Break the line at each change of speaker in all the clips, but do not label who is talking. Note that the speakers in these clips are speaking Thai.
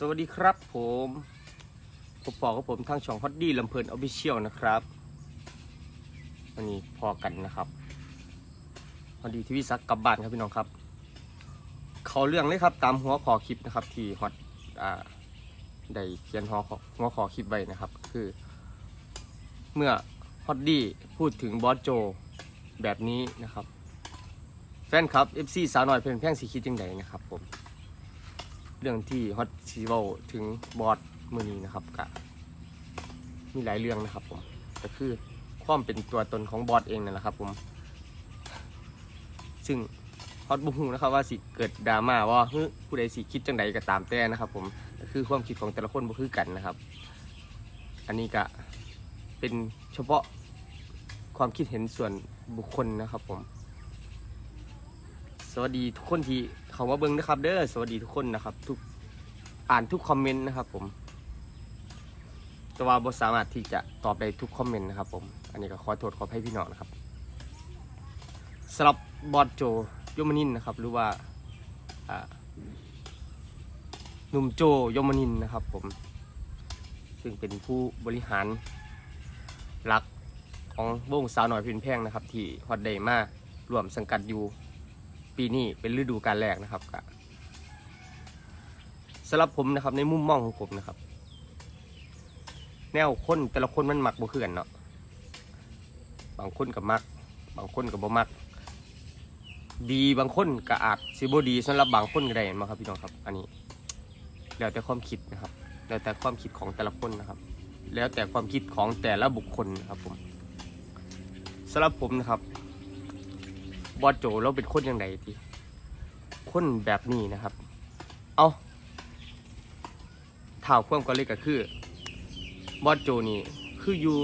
สวัสดีครับผมผมปอกับผมทางช่องฮอตดี้ลำเพลินออฟฟิเชียลนะครับวันนี้พอกันนะครับฮอดีทีวีซักกลับบ้านครับพี่น้องครับ เขาเรื่องเลยครับตามหัวขอคลิปนะครับ ที่ฮอตอ่าได้เขียนหัวขอหัวขอคลิปไว้นะครับ คือ เมื่อฮอตดี้พูดถึงบอสโจแบบนี้นะครับ แฟนคลับ FC สาวน้อยเพลินแพ่งสีคิดยังไงนะครับผม เรื่องที่ฮอตซีเวลถึงบอสมือนี้นะครับก็มีหลายเรื่องนะครับผมก็คือความเป็นตัวตนของบอสเองนั่นแหละครับ ผม ซึ่งฮอตบุฮูนะครับว่าสิเกิดดราม่าว่าเฮ้ยผู้ใดสิคิดจังใดก็ตามแต่นะครับ ผมก็คือความคิดของแต่ละคนบ่คือกันนะครับ อันนี้ก็เป็นเฉพาะความคิดเห็นส่วนบุคคลนะครับ ผม วัสดีทุกคนที่เขามาเบิ้งนะครับ เด้อสวัสดีทุกคนนะครับ ทุกอ่านทุกคอมเมนต์นะครับ ผมแต่ว่าบสามารถที่จะตอบได้ทุกคอมเมนต์นะครับผม อันนี้ก็ขอโทษขอให้พี่น้องนะครับสำหรับบอสโจยมนินนะครับ หรือว่าหนุ่มโจยมนินนะครับ ผม ซึ่งเป็นผู้บริหารหลักของวงสาวหน่อยเพินแพงนะครับ ที่ฮอตเดย์มารวมสังกัดอยู่ ปีนี้เป็นฤดูกาลแรกนะครับก็สำหรับผมนะครับ ในมุมมองของผมนะครับ แนวคนแต่ละคนมันมักบ่คือกันเนาะบางคนก็มัก บางคนก็บ่มัก ดีบางคนก็อาจสิบ่ดีสำหรับบางคนก็ได้เห็นไหมครับพี่น้องครับ อันนี้ แล้วแต่ความคิดนะครับ แล้วแต่ความคิดของแต่ละคนนะครับ แล้วแต่ความคิดของแต่ละบุคคลนะครับผมสำหรับผมนะครับ บอสโจเราเป็นคนยังไงทีคนแบบนี้นะครับ เอาเท่าความก็เลยก็คือบอสโจนี่คืออยู่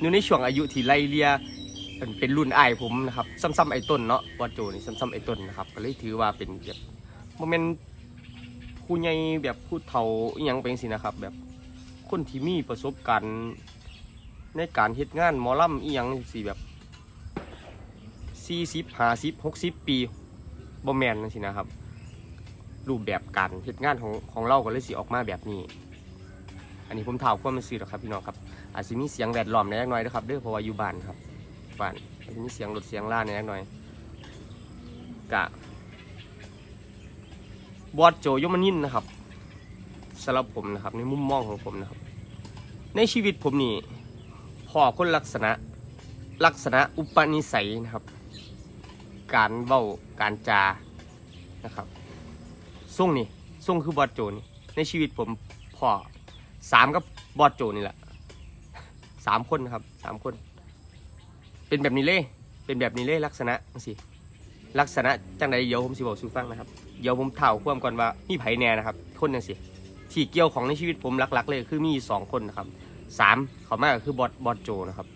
อยู่ในช่วงอายุที่ไล่เลียเป็นรุ่นอายผมนะครับ ซ้ำๆไอต้นเนาะบอสโจนี่ซ้ำๆไอต้นนะครับ ก็เลยถือว่าเป็นแบบโมเมนต์ผู้ใหญ่แบบผู้เฒ่าอหยังเป็นสินะครับ แบบคนที่มีประสบการณ์ในการเฮ็ดงานหมอลำอีหยังสิแบบ สี่สิบห้าสิบหกสิบปีบ่แมนนั่นสินะครับ รูปแบบการเฮ็ดงานของของเราก็เลยสิออกมาแบบนี้ อันนี้ผมถ่ามความมันสื่อหรอกครับพี่น้องครับ อาจจะมีเสียงแวดล้อมในเล็กน้อยนะครับด้อเพราะว่าอยู่บ้านครับบ้านอาจจะมีเสียงรถเสียงล่าในเล็กน้อยกะบอสโจยมนินนะครับสำหรับผมนะครับ ในมุมมองของผมนะครับ ในชีวิตผมนี่พ่อคนลักษณะลักษณะอุปนิสัยนะครับ การเว้าการจานะครับส่งนี่ส่งคือบอดโจนี่ในชีวิตผมพ่อสามกับบอดโจนี่แหละสามคนนะครับสามคน เป็นแบบนี้เลยเป็นแบบนี้เลยลักษณะจังสิลักษณะจังใดเดี๋ยวผมสิบอกสูฟังนะครับเดี๋ยวผมเท่าความก่อนว่ามีไผแน่นะครับ คนจังสิที่เกี่ยวของในชีวิตผมหลัก ๆ เลยคือมีสองคนนะครับสามเขามากคือบอดบอดโจนะครับ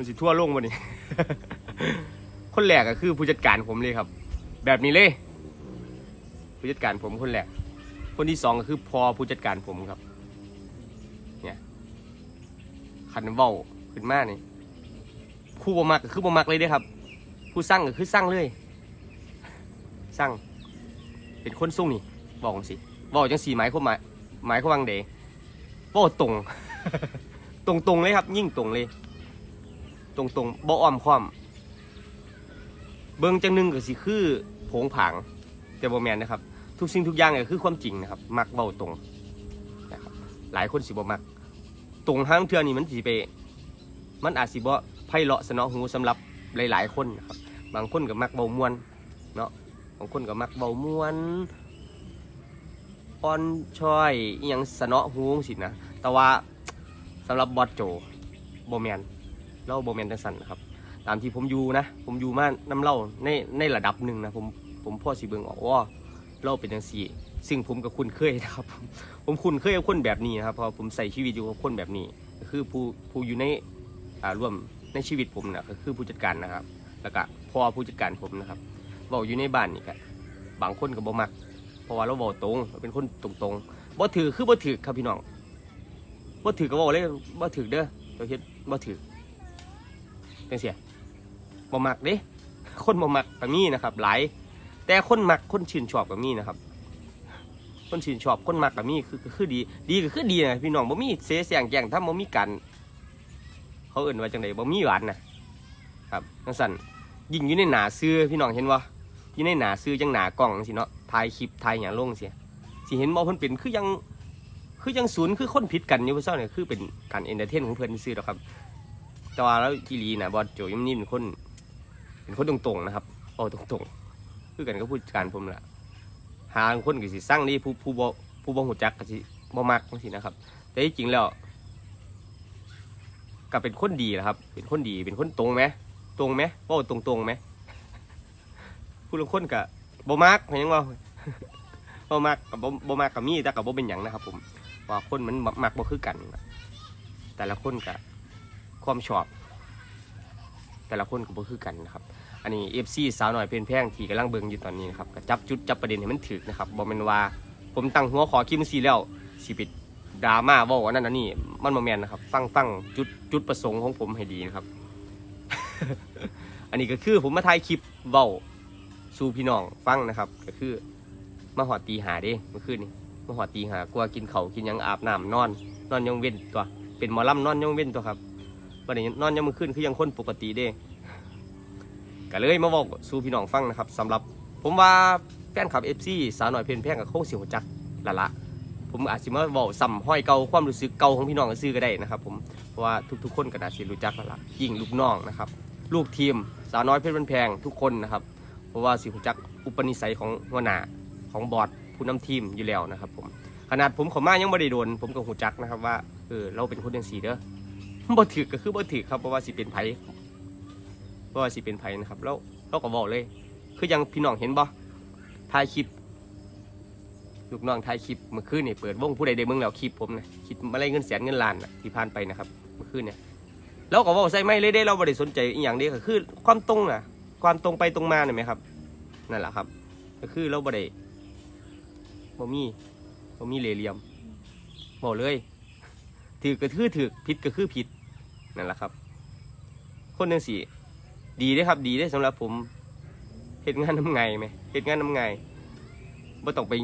มันสิทั่วโลกมานี่ คนแรกก็คือผู้จัดการผมเลยครับ แบบนี้เลย ผู้จัดการผมคนแรก คนที่สองก็คือพอผู้จัดการผมครับ เนี่ยขันเว้าขึ้นมานี่ผู้บ่มักก็คือบ่มักเลยเด้ครับ ผู้สร้างก็คือสร้างเลยสร้างเป็นคนส่งนี่บอกผมสิบอกจังสีหมายขามหมายหมายขามวังเดบอกตรง ตรงตรงๆเลยครับ ยิ่งตรงเลย ตรงๆบ่อ้อมความเบิ่งจังหนึงก็สิคือผงผางแต่บ่แมนนะครับ ทุกสิ่งทุกอย่างก็คือความจริงนะครับ มักเว้าตรงนะครับหลายคนสิบ่มัก ตรงห้างเทือนี่มันสิไป มันอาจสิบ่ไพเราะสนอหูสำหรับหลาย ๆ คนนะครับ บางคนก็มักเว้ามวนเนาะบางคนก็มักเว้ามวนอ่อนช้อยอยังสนอหูสินะแต่ว่าสำหรับบอสโจโบแมน เล่าโบแมนจังสันนะครับตามที่ผมอยู่นะ ผมอยู่มาน้ำเล่าในในระดับหนึ่งนะผมผมพ่อสิเบิงออกว่าเล่าเป็นจังสี่ ซึ่งผมก็คุ้นเคยนะครับ ผมคุ้นเคยกับคนแบบนี้นะครับพราะผมใส่ชีวิตอยู่กับคนแบบนี้ คือผู้ผู้อยู่ในอ่าร่วมในชีวิตผมนะก็คือผู้จัดการนะครับ แล้วก็พ่อผู้จัดการผมนะครับเบาอยู่ในบ้านนี่ก็บบางคนก็บ่มัก เพราะว่าเราเบาตรงเราเป็นคนตรงๆบ่ถือคือบ่ถือครับพี่น้องบ่ถือก็บอกเลยบ่ถือเด้อเราเฮ็ดบ่ถือ เป็นเสียบ่มักเด้คนบ่มักก็มีนะครับ หลาย แต่คนมักคนชื่นชอบก็มีนะครับ คนชื่นชอบคนมักก็มีคือคือคือดี ดีก็คือดีนะพี่น้องบ่มีเสียเสียงแย่งทำบ่มีกันเขาเอื่นว่าจังไดบ่มีหวานนะครับจังซั่นยิ่งอยู่ในหนาซื้อพี่น้องเห็นบ่อยู่ในหนาซื้อจังหนากล้องสิเนาะถ่ายคลิปถ่ายหยังลงเสียสิเห็นบ่เพิ่นเป็นคือยังคือยังศูนย์คือคนผิดกันอยู่บ่เซาเนี่ยคือเป็นการเอนเตอร์เทนของเพิ่อนซื่อๆดอกครับ แต่ว่าแล้วอีลีนะบอสโจยมนี่เป็นคน เป็นคนตรงๆนะครับเอาตรงๆคือกันก็พูดการผมแหละหาคนก็สิสร้างนี่ผู้ผู้บ่ผู้บ่หูจักก็สิบ่มักจังซี่นะครับ แต่ที่จริงแล้วก็เป็นคนดีแหละครับ เป็นคนดีเป็นคนตรงไหมตรงไหมเว่าตรงไหมผู้ลงคนก็บ่มักเห็นยังว่าบ่มักกับบ่มักกับมีแต่กับบ่เป็นหยังนะครับ ผมว่าคนมันมักมักบ่คือกันแต่ละคนก็ ความชอบ แต่ละคนก็บ่คือกันนะครับ อันนี้ FC สาวหน่อยเพลินแพงที่กำลังเบิ่งอยู่ตอนนี้นะครับก็จับจุดจับประเด็นให้มันถึกนะครับบ่แม่นว่าผมตั้งหัวขอคลิปมันสีแล้วสิปิดดราม่าว่าอันนั้นอันนี้มันบ่แมนนะครับ ฟังฟังจุดจุดประสงค์ของผมให้ดีนะครับ อันนี้ก็คือผมมาถ่ายคลิปเว้าสู่พี่น้องฟังนะครับ ก็คือมาหอดตีหาเด้เมื่อคืนนี้มาหอดตีหากลัวกินเขากินยังอาบน้ำนอน นอนยังเว้นตัวเป็นหมอลำนอนยังเว้นตัวครับ วันนี้นอนยังมือขึ้นคือยังคนปกติเด้ก็เลยมาบอกสู่พี่น้องฟังนะครับสำหรับ ผมว่าแฟนคลับเอฟซีสาวหน่อยเพลินแพงกับโค้งเสียวจักละละผมอาจจะมาบอกซ้ำห้อยเก่าความรู้สึกเก่าของพี่น้องก็ซื้อก็ได้นะครับ ผมเพราะว่าทุกๆ คนก็น่าจะรู้จักล้วล่ะยิ่งลูกน้องนะครับลูกทีมสาวน้อยเพชรบันแพงทุกคนนะครับ เพราะว่าสิรู้จักอุปนิสัยของหัวหน้าของบอร์ดผู้นำทีมอยู่แล้วนะครับ ผมขนาดผมขอมายังไม่ได้โดน ผมก็หูจักนะครับว่าเออเราเป็นคนยังสีเด้อ บ่ถือก็คือบ่ถือครับเพราะว่าสิเป็นไผเพราะว่าสิเป็นไผนะครับแล้วเราก็บอกเลย คือยังพี่น้องเห็นบ่ถ่ายคลิปลูกน้องถ่ายคลิปเมื่อคืนนี่เปิดวงผู้ใดได้เมืองแล้วคลิปผมนะคลิปมาไล่เงินแสนเงินล้านนะที่ผ่านไปนะครับเมื่อคืนเนี่ยเราก็บอกใส่ไม่เลยได้เราบ่ได้สนใจอีหยังเดีก็คือความตรงน่ะความตรงไปตรงมาเนี่ยไหมครับนั่นแหละครับ ก็คือเราบ่ได้บ่มีบ่มีเหลี่ยมบอกเลยถือก็คือถือผิดก็คือผิด นั่นแหละครับ คนหนึ่งสี่ดีได้ครับดีได้อสำหรับผมเฮ็ดงานน้ำไงไหมเฮ็ดงานน้ำไงบ่ต้องไป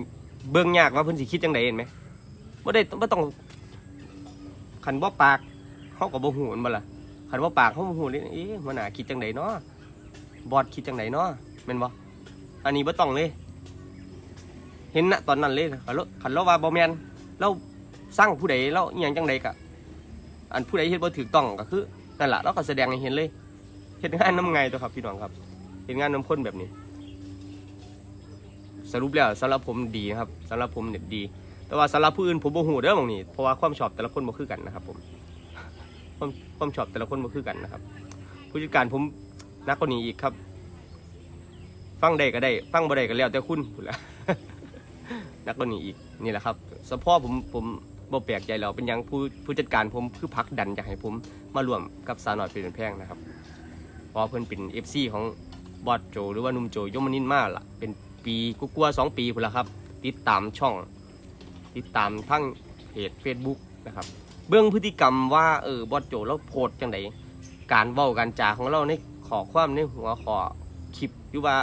เบิ่งยากว่าเพิ่นสิคิดจังไดเห็นไหมบ่ได้บ่ต้องคันบ่ปากเขาก็บ่ฮู้มันบ่ล่ะคันบ่ปากเขาบ่ฮู้เลยเอ๊ะมันน่าคิดจังไดเนาะบอดคิดจังไดเนาะแม่นบ่อันนี้บ่ต้องเลย เห็นณตอนนั้นเลยคันเราคันเราว่าบ่แม่นเราสร้างผู้ใดเราอีหยังจังไดกะ อันผู้ใดเฮ็ดบ่ถูกต้องก็คือนั่นแหละเราก็แสดงให้เห็นเลยเฮ็ดงานน้ำไงตัวครับพี่น้องครับเฮ็ดงานน้ำข้นแบบนี้ สรุปแล้วสำหรับผมดีนะครับสำหรับผมเนี่ยดี แต่ว่าสำหรับผู้อื่นผมบ่ฮู้เด้อหมองนี้เพราะว่าความชอบแต่ละคนบ่คือกันนะครับผมความความชอบแต่ละคนบ่คือกันนะครับ ผู้จัดการผมนักกว่านี้อีกครับ ฟังได้ก็ได้ ฟังบ่ได้ก็แล้วแต่คุณพูดละนักกว่านี้อีกนี่แหละครับสะพ่อผมผม บ่แปลกใจแล้วเป็นยังผู้ผู้จัดการผมคือพักดันอยากให้ผมมาร่วมกับสาวหน่อยเป็นแพงนะครับเพราะว่าเพิ่นเป็น FC ของบอสโจ หรือว่านุ่มโจยมนินมาล่ะ เป็นปีกูกลัวสองปีพุ่นละครับ ติดตามช่อง ติดตามทั้งเพจ Facebook นะครับ เบื้องพฤติกรรมว่าเออบอสโจเราโพสจังไดการเว้าการจาของเราในขอความในหัวขอคลิปหรือว่า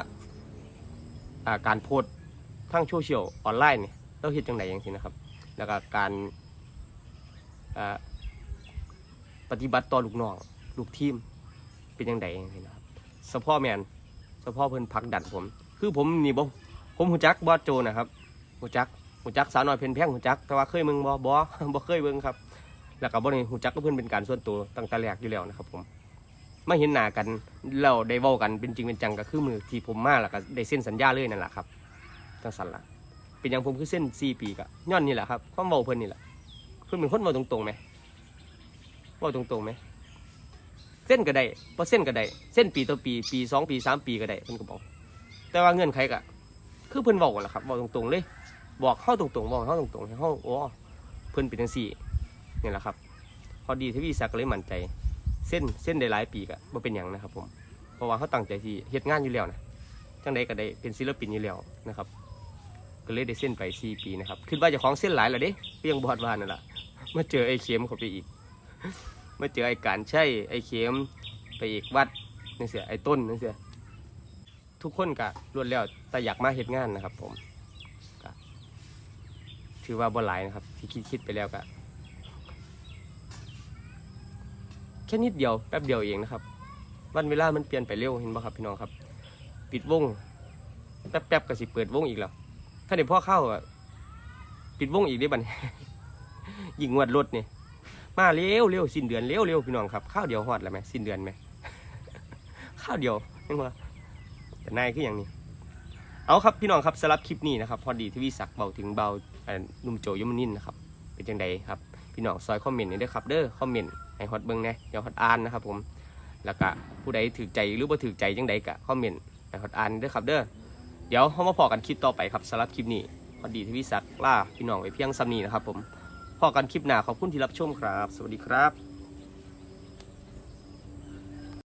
การโพสต์ทางโซเชียลออนไลน์เนี่ยเราเฮ็ดจังไดอย่างนี้นะครับ แล้วก็การปฏิบัติต่อลูกน้องลูกทีมเป็นยังไงนะครับสะพ่อแมนสะพ่อเพิ่นพักดันผม คือผมนี่บ่ผมหูจักบอสโจนะครับหูจักหูจักสาวน้อยเพิ่นแพงหูจัก แต่ว่าเคยมึงบ่บ่บ่เคยเบิ่งครับ แล้วก็บ่ได้หูจักกับเพิ่นเป็นการส่วนตัวตั้งแต่แรกอยู่แล้วนะครับ ผมมาเห็นหน้ากันแล้วได้เว้ากันเป็นจริงเป็นจังก็คือมือที่ผมมาแล้วก็ได้เซ็นสัญญาเลยนั่นแหละครับจังซั่นละ เป็นอย่างผมคือเส้นสี่ปีกะย้อนนี่แหละครับความเบาเพิ่นนี่แหละเพิ่นเป็นคนเบาตรงๆไหมเบาตรงๆไหมเส้นก็ได้เพราะเส้นก็ได้ เส้นปีต่อปี ปีสองปีสามปีก็ได้เพิ่นก็บอก แต่ว่าเงื่อนไขกะคือเพิ่นบอกนแหละครับบอกตรงๆเลย บอกเข้าตรงๆบอกเข้าตรงๆให้เข้าโอ้เพิ่นเป็นจังสี่นี่แหละครับ พอดีทวีศักดิ์เลยมั่นใจ เส้นเส้นได้หลายปีกะบ่เป็นหยังนะครับผมเพราะว่าเขาตั้งใจที่เฮ็ดงานอยู่แล้วนะจังใดก็ได้เป็นศิลปินอยู่แล้วนะครับ ก็เลยได้เส้นไปสี่ปีนะครับคิดว่าจะของเส้นหลายแล้วเด้เพียงบอดวานนั่นแหละมาเจอไอ้เข็มเข้าไปอีกมาเจอไอ้การใช่ไอ้เข็มไปอีกวัดนี่นเสียไอ้ต้นนี่นเสียทุกคนก็รวดแล้วแต่อยากมาเฮ็ดงานนะครับ ผมถือว่าบ่หลายนะครับ ที่คิดคิดไปแล้วก็แค่นิดเดียวแป๊บเดียวเองนะครับ วันเวลามันเปลี่ยนไปเร็วเห็นบ่ครับพี่น้องครับ ปิดวงแป๊บๆก็สิเปิดวงอีกแล้ว ถ้าเดี๋ยวพ่อเข้าอะ ปิดวงอีกได้บัดนี้ยิงงวดรถนี่มาเร็วเร็วสิ้นเดือนเร็วเร็วพี่น้องครับข้าวเดียวฮอดแล้วไหมสิ้นเดือนไหมข้าวเดียวยังว่าแต่นายคืออย่างนี้ เอาครับพี่น้องครับสำหรับคลิปนี้นะครับ พอดีทวิศักดิ์เบาถึงเบาเนุ่มโจยมนินนะครับ เป็นจังใดครับ พี่น้องซอยคอมเมนต์นี่ด้ครับเด้อคอมเมนต์ให้ฮอตเบิ้งน่เดี๋ยวฮอตอ่านนะครับผมแล้วก็ผู้ใดถือใจหรือบ่ถือใจจังใดก็คอมเมนต์ให้ฮอตอ่านเด้อครับเด้อ เดี๋ยวเรามาพอกันคลิปต่อไปครับสำหรับคลิปนี้พอดีที่วิศักดิ์ล่าพี่น้องไว้เพียงซ้ำนี้นะครับผมพอกันคลิปหน้าขอบคุณที่รับชมครับ สวัสดีครับ